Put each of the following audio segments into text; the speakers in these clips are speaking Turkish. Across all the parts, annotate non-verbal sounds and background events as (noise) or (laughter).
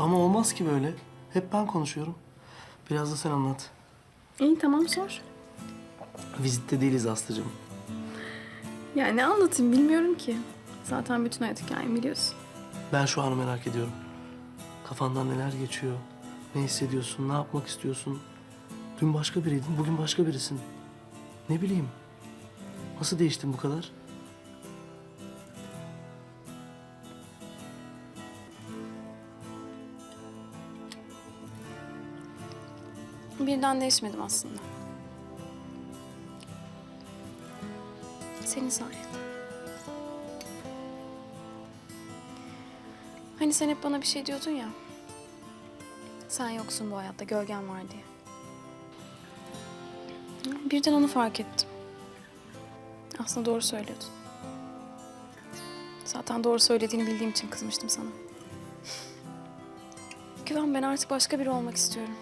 Ama olmaz ki böyle. Hep ben konuşuyorum. Biraz da sen anlat. İyi tamam sor. Vizitte değiliz Aslı'cığım. Yani ne anlatayım bilmiyorum ki. Zaten bütün hayat hikayemi biliyorsun. Ben şu anı merak ediyorum. Kafandan neler geçiyor? Ne hissediyorsun? Ne yapmak istiyorsun? Dün başka biriydin, bugün başka birisin. Ne bileyim. Nasıl değiştin bu kadar? Birden değişmedim aslında. Senin sayende. Hani sen hep bana bir şey diyordun ya. Sen yoksun bu hayatta, gölgen var diye. Birden onu fark ettim. Aslında doğru söylüyordun. Zaten doğru söylediğini bildiğim için kızmıştım sana. Güven ben artık başka biri olmak istiyorum.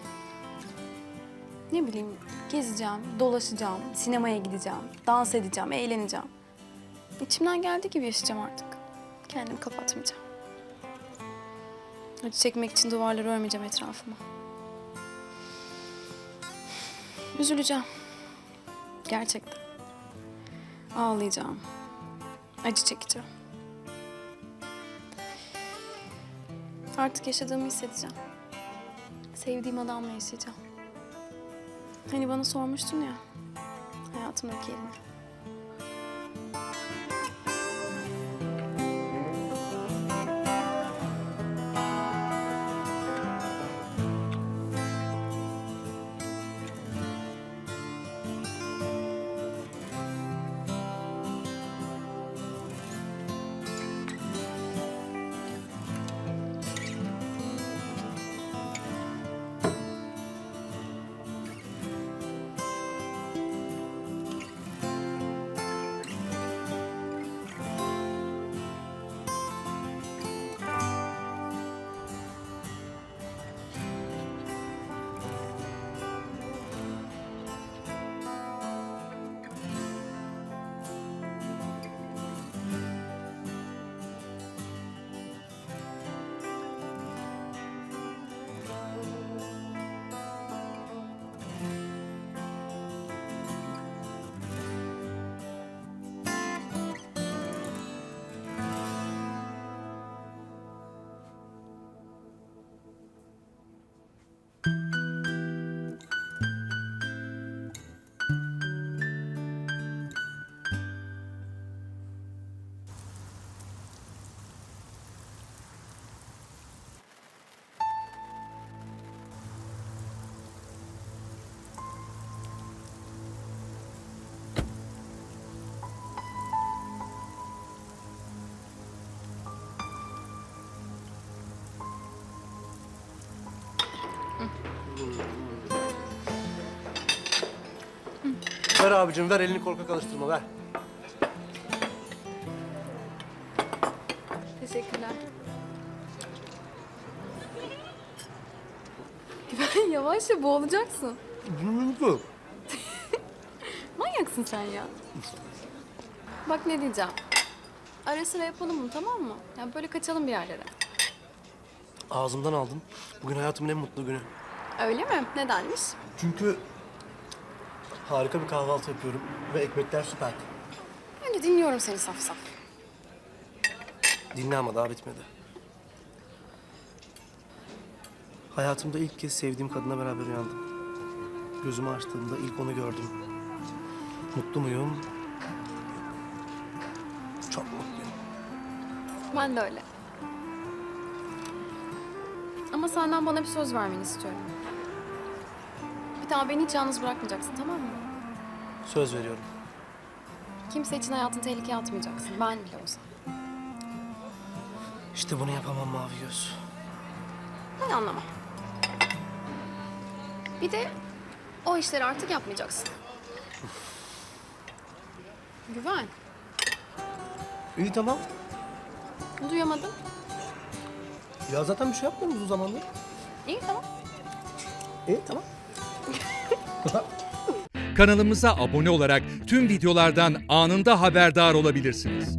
Ne bileyim gezeceğim, dolaşacağım, sinemaya gideceğim, dans edeceğim, eğleneceğim. İçimden geldiği gibi yaşayacağım artık. Kendimi kapatmayacağım. Acı çekmek için duvarları örmeyeceğim etrafıma. Üzüleceğim. Gerçekten. Ağlayacağım. Acı çekeceğim. Artık yaşadığımı hissedeceğim. Sevdiğim adamla yaşayacağım. Hani bana sormuştun ya hayatımdaki yerini. Ver abicim, ver elini korkak alıştırma, ver. Teşekkürler. Güven (laughs) yavaş ya boğulacaksın. Yumruk. (laughs) Manyaksın sen ya. Bak ne diyeceğim. Ara sıra yapalım mı tamam mı? Yani böyle kaçalım bir yerlere. Ağzımdan aldın. Bugün hayatımın en mutlu günü. Öyle mi? Nedenmiş? Çünkü harika bir kahvaltı yapıyorum ve ekmekler süper. De dinliyorum seni saf saf. Dinle ama daha bitmedi. Hayatımda ilk kez sevdiğim kadına beraber uyandım. Gözümü açtığımda ilk onu gördüm. Mutlu muyum? Çok mutluyum. Ben de öyle. Ama senden bana bir söz vermeni istiyorum. Bir daha beni hiç yalnız bırakmayacaksın tamam mı? Söz veriyorum. Kimse için hayatını tehlikeye atmayacaksın. Ben bile olsam. İşte bunu yapamam mavi göz. Ben anlamam. Bir de o işleri artık yapmayacaksın. Güven. İyi tamam. Duyamadım. Ya zaten bir şey yapmıyorum uzun zamandır. İyi tamam. İyi tamam. Kanalımıza abone olarak tüm videolardan anında haberdar olabilirsiniz.